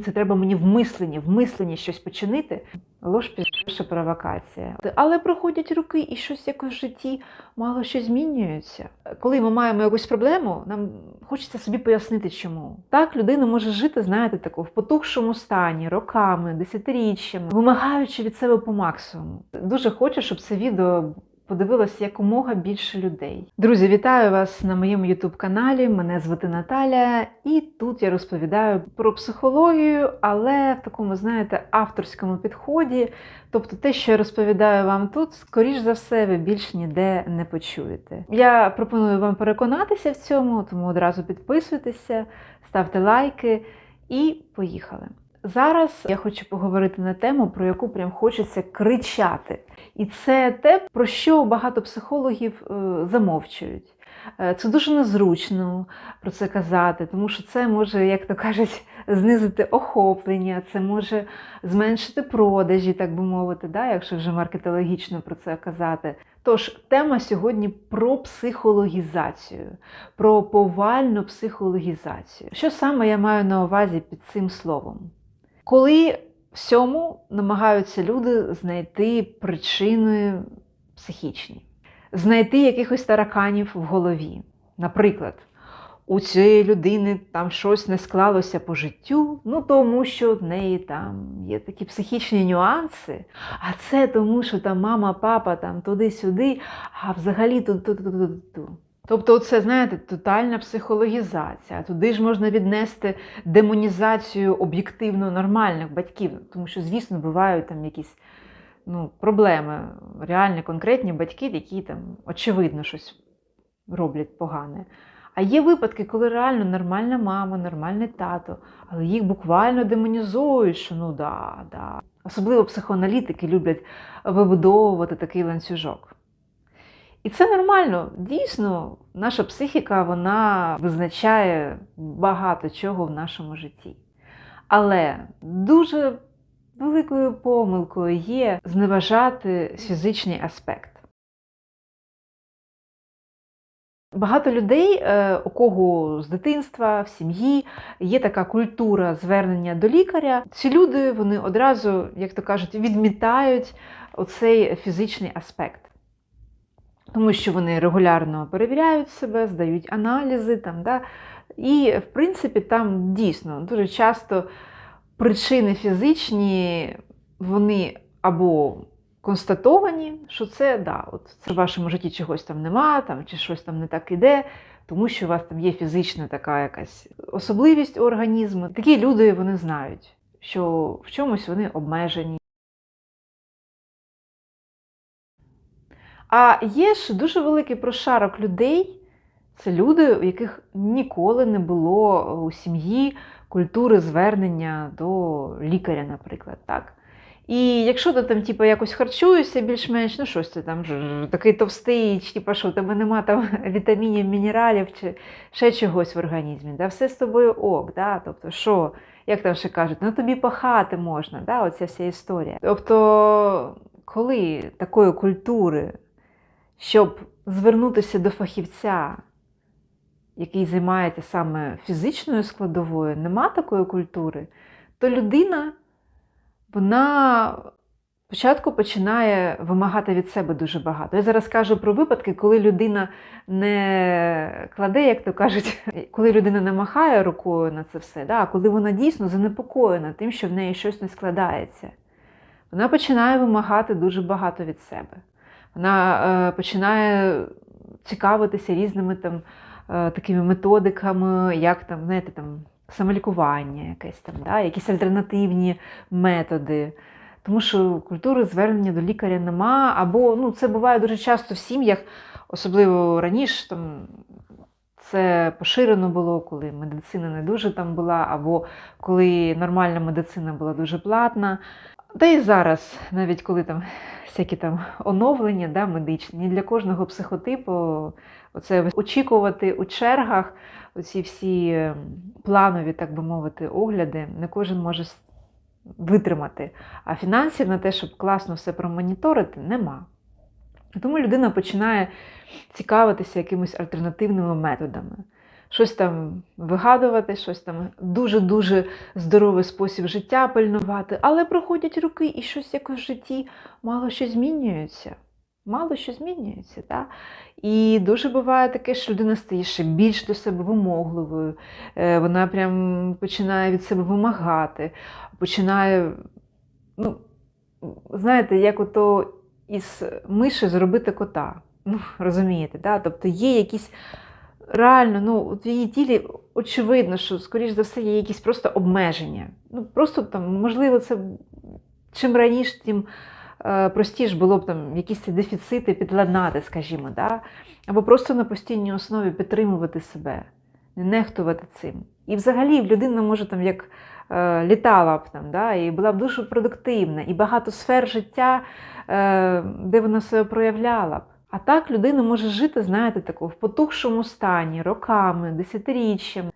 це треба мені в мисленні, в мисленні щось починити. Лож пізніше провокація. Але проходять роки і щось якось в житті мало що змінюється. Коли ми маємо якусь проблему, нам хочеться собі пояснити, чому. Так, людина може жити, знаєте, тако, в потухшому стані, роками, десятиріччями, вимагаючи від себе по максимуму. Дуже хочу, щоб це відео подивилося якомога більше людей. Друзі, вітаю вас на моєму youtube каналі. Мене звати Наталя, і тут я розповідаю про психологію, але в такому, знаєте, авторському підході. Тобто те, що я розповідаю вам тут, скоріш за все, ви більш ніде не почуєте. Я пропоную вам переконатися в цьому, тому одразу підписуйтеся, ставте лайки і поїхали. Зараз я хочу поговорити на тему, про яку прям хочеться кричати. І це те, про що багато психологів е, замовчують. Е, Це дуже незручно про це казати, тому що це може, як то кажуть, знизити охоплення, це може зменшити продажі, так би мовити, да, якщо вже маркетологічно про це казати. Тож тема сьогодні про психологізацію, про повальну психологізацію. Що саме я маю на увазі під цим словом? Коли всьому намагаються люди знайти причини психічні, знайти якихось тараканів в голові. Наприклад, у цієї людини там щось не склалося по життю, ну тому що в неї там є такі психічні нюанси, а це тому, що там мама, папа там туди-сюди, а взагалі тут Тобто, це, знаєте, тотальна психологізація. Туди ж можна віднести демонізацію об'єктивно нормальних батьків, тому що, звісно, бувають там якісь ну, проблеми, реальні конкретні батьки, які там очевидно щось роблять погане. А є випадки, коли реально нормальна мама, нормальний тато, але їх буквально демонізують, що ну да, да. Особливо психоаналітики люблять вибудовувати такий ланцюжок. І це нормально. Дійсно, наша психіка вона визначає багато чого в нашому житті. Але дуже великою помилкою є зневажати фізичний аспект. Багато людей, е, у кого з дитинства, в сім'ї є така культура звернення до лікаря. Ці люди вони одразу, як то кажуть, відмітають оцей фізичний аспект. Тому що вони регулярно перевіряють себе, здають аналізи. Там, да? І, в принципі, там дійсно дуже часто причини фізичні, вони або констатовані, що це да, от це в вашому житті чогось там нема, там, чи щось там не так іде, тому що у вас там є фізична така якась особливість у організму. Такі люди вони знають, що в чомусь вони обмежені. А є ж дуже великий прошарок людей. Це люди, у яких ніколи не було у сім'ї культури звернення до лікаря, наприклад. так? І якщо ти там типу, якось харчуєшся більш-менш, ну щось ти там такий товстий, типу, що у тебе нема там вітамінів, мінералів чи ще чогось в організмі, да? все з тобою ок. Да? Тобто, що, як там ще кажуть, ну тобі пахати можна, да? оця вся історія. Тобто, коли такої культури, щоб звернутися до фахівця, який займається саме фізичною складовою, нема такої культури, то людина вона спочатку починає вимагати від себе дуже багато. Я зараз кажу про випадки, коли людина не кладе, як то кажуть, коли людина не махає рукою на це все, да, а коли вона дійсно занепокоєна тим, що в неї щось не складається. Вона починає вимагати дуже багато від себе. Вона е, починає цікавитися різними там, е, такими методиками, як там, знаєте, там, самолікування, якесь там, да, якісь альтернативні методи. Тому що культури звернення до лікаря нема, або ну, це буває дуже часто в сім'ях, особливо раніше там, це поширено було, коли медицина не дуже там була, або коли нормальна медицина була дуже платна. Та і зараз, навіть коли там всякі там оновлення да, медичні, для кожного психотипу оце очікувати у чергах, оці всі ем, планові, так би мовити, огляди, не кожен може витримати. А фінансів на те, щоб класно все промоніторити, нема. Тому людина починає цікавитися якимись альтернативними методами. Щось там вигадувати, щось там дуже-дуже здоровий спосіб життя пильнувати, але проходять роки і щось якось в житті мало що змінюється. Мало що змінюється. Так? І дуже буває таке, що людина стає ще більш до себе вимогливою, е, вона прям починає від себе вимагати, починає, ну, знаєте, як ото із миші зробити кота. Ну, розумієте, да? тобто є якісь реально, ну, в її тілі очевидно, що, скоріш за все, є якісь просто обмеження. Ну, просто там, можливо, це чим раніше, тим е, простіше було б там якісь ці дефіцити підладнати, скажімо, да? або просто на постійній основі підтримувати себе, не нехтувати цим. І взагалі людина може там як е, літала б там, да? і була б дуже продуктивна, і багато сфер життя, е, де вона себе проявляла б. А так людина може жити, знаєте, тако, в потухшому стані, роками, десятиріччями,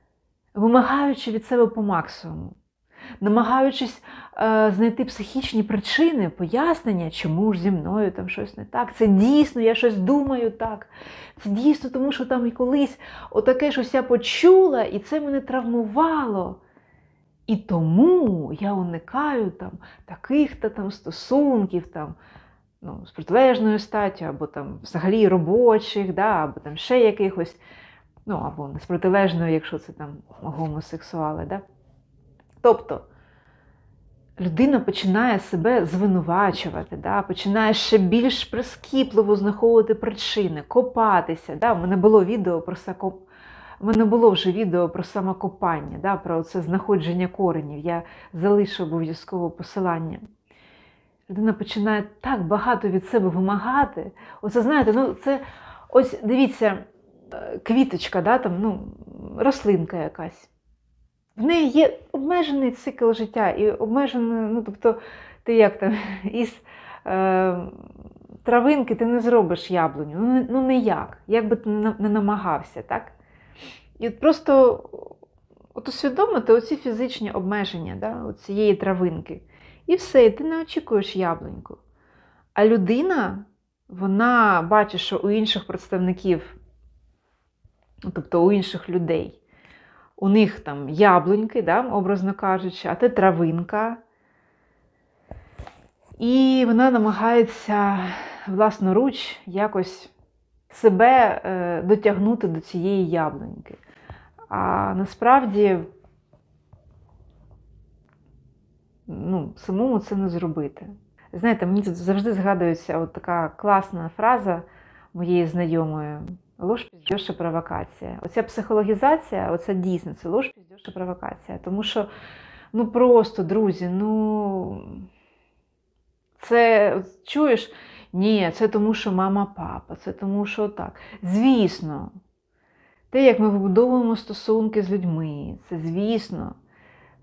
вимагаючи від себе по максимуму, намагаючись е, знайти психічні причини, пояснення, чому ж зі мною там щось не так. Це дійсно, я щось думаю так. Це дійсно, тому що там і колись отаке щось я почула, і це мене травмувало. І тому я уникаю там таких-то там стосунків. там, ну, з протилежною статтю, або там взагалі робочих, да, або там ще якихось, ну, або з протилежною, якщо це там гомосексуали. Да? Тобто людина починає себе звинувачувати, да? починає ще більш прискіпливо знаходити причини, копатися. Да? У мене було відео про сакоп... У мене було вже відео про самокопання, да? про це знаходження коренів. Я залишу обов'язково посилання людина починає так багато від себе вимагати. Оце знаєте, ну це ось дивіться, е, квіточка, да, там, ну, рослинка якась. В неї є обмежений цикл життя і обмежений, ну, тобто, ти як там із е, травинки ти не зробиш яблуню. Ну, ну ніяк, як би ти не намагався, так? І от просто от усвідомити оці фізичні обмеження да, цієї травинки. І все, і ти не очікуєш яблуньку. А людина, вона бачить, що у інших представників, ну, тобто у інших людей, у них там яблуньки, да, образно кажучи, а ти травинка. І вона намагається власноруч якось себе е, дотягнути до цієї яблуньки. А насправді ну, самому це не зробити. Знаєте, мені тут завжди згадується от така класна фраза моєї знайомої. Ложь піздьоша провокація. Оця психологізація, оце дійсно, це ложь піздьоша провокація. Тому що, ну просто, друзі, ну це чуєш? Ні, це тому, що мама, папа, це тому, що так. Звісно, те, як ми вибудовуємо стосунки з людьми, це звісно.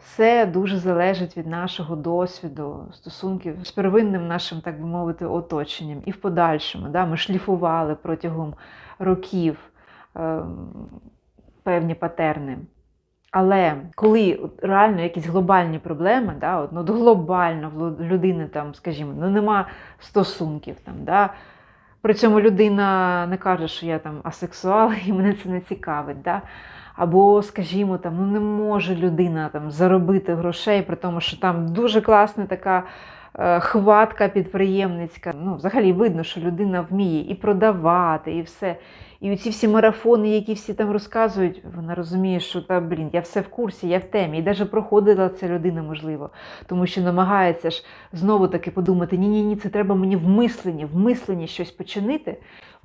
Все дуже залежить від нашого досвіду, стосунків з первинним нашим, так би мовити, оточенням. І в подальшому. Да, Ми шліфували протягом років е, певні патерни. Але коли реально якісь глобальні проблеми, да, от, ну, глобально в людини, там, скажімо, ну, нема стосунків. Там, да, При цьому людина не каже, що я там асексуал і мене це не цікавить. Да, або, скажімо, там, ну не може людина там заробити грошей, при тому, що там дуже класна така е, хватка підприємницька. Ну, Взагалі видно, що людина вміє і продавати, і все. І ці всі марафони, які всі там розказують, вона розуміє, що та, блін, я все в курсі, я в темі. І навіть проходила ця людина, можливо, тому що намагається ж знову-таки подумати: ні-ні, ні, це треба мені в мисленні, в мисленні щось починити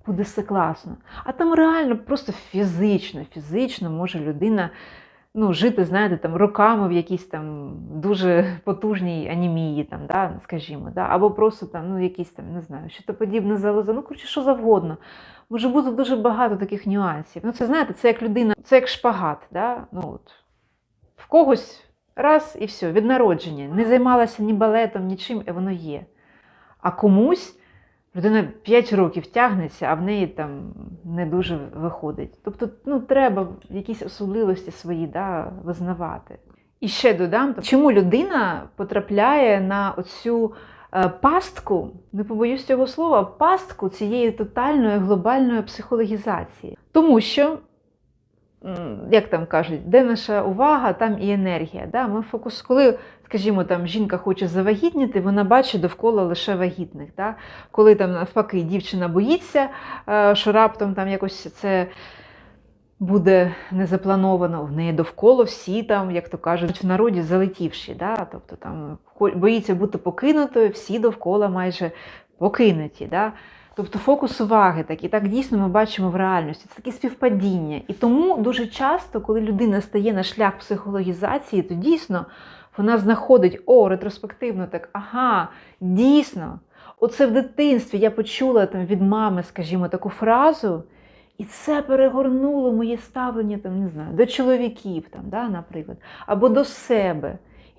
буде все класно. А там реально просто фізично, фізично може людина ну, жити, знаєте, там роками в якійсь там дуже потужній анемії, там, да, скажімо, да, або просто там, ну, якісь там, не знаю, що то подібне залоза, ну, коротше, що завгодно. Може бути дуже багато таких нюансів. Ну, це знаєте, це як людина, це як шпагат. Да? Ну, от. В когось раз і все, від народження. Не займалася ні балетом, нічим, і воно є. А комусь людина 5 років тягнеться, а в неї там не дуже виходить. Тобто ну, треба якісь особливості свої да, визнавати. І ще додам, чому людина потрапляє на оцю е, пастку, не побоюсь цього слова, пастку цієї тотальної глобальної психологізації. Тому що як там кажуть, де наша увага, там і енергія. Да? Ми фокус, коли, скажімо, там жінка хоче завагітніти, вона бачить довкола лише вагітних. Да? Коли там навпаки дівчина боїться, е, що раптом там якось це буде не заплановано, в неї довкола всі там, як то кажуть, в народі залетівші. Да? Тобто там боїться бути покинутою, всі довкола майже покинуті. Да? Тобто фокус уваги такий, так дійсно ми бачимо в реальності. Це такі співпадіння. І тому дуже часто, коли людина стає на шлях психологізації, то дійсно вона знаходить о, ретроспективно так, ага, дійсно, оце в дитинстві я почула там від мами, скажімо, таку фразу, і це перегорнуло моє ставлення там, не знаю, до чоловіків, там, да, наприклад, або до себе.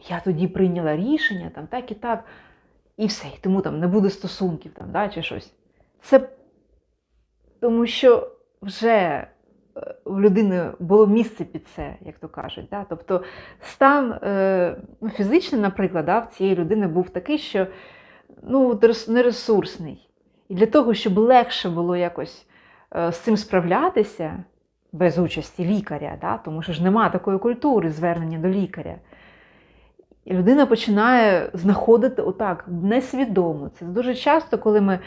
Я тоді прийняла рішення, там, так і так, і все, і тому там не буде стосунків там, да, чи щось. Це тому що вже е, в людини було місце під це, як то кажуть. Да? Тобто стан е, ну, фізичний, наприклад, да, в цієї людини був такий, що ну, нересурсний. І для того, щоб легше було якось е, з цим справлятися без участі лікаря, да? тому що ж немає такої культури звернення до лікаря. І людина починає знаходити отак несвідомо. Це дуже часто, коли ми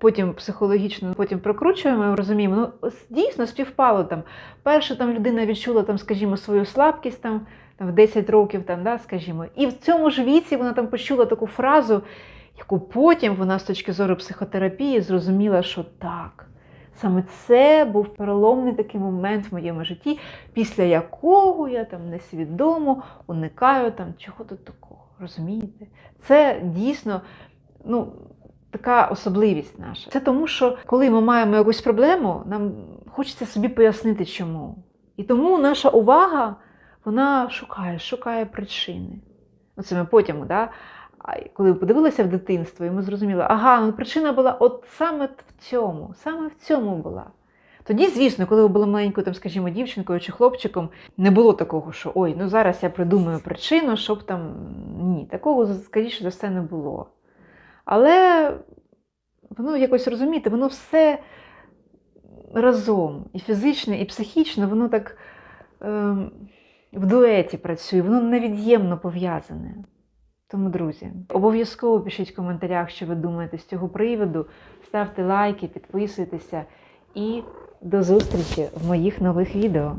потім психологічно потім прокручуємо, і розуміємо, ну дійсно співпало там. Перша там людина відчула там, скажімо, свою слабкість там, там в 10 років, там, да, скажімо, і в цьому ж віці вона там почула таку фразу, яку потім вона з точки зору психотерапії зрозуміла, що так. Саме це був переломний такий момент в моєму житті, після якого я там несвідомо уникаю там чого тут такого. Розумієте? Це дійсно ну, така особливість наша. Це тому, що коли ми маємо якусь проблему, нам хочеться собі пояснити, чому. І тому наша увага вона шукає, шукає причини. Ну, це ми потім, да? Коли подивилися в дитинство, і ми зрозуміли, ага, ну причина була от саме в цьому, саме в цьому була. Тоді, звісно, коли ви були маленькою, там, скажімо, дівчинкою чи хлопчиком, не було такого, що ой, ну зараз я придумаю причину, щоб там. Ні, такого, скоріше за все, не було. Але воно якось розумієте, воно все разом, і фізично, і психічно, воно так ем, в дуеті працює, воно невід'ємно пов'язане. Тому, друзі, обов'язково пишіть в коментарях, що ви думаєте з цього приводу. Ставте лайки, підписуйтеся і до зустрічі в моїх нових відео.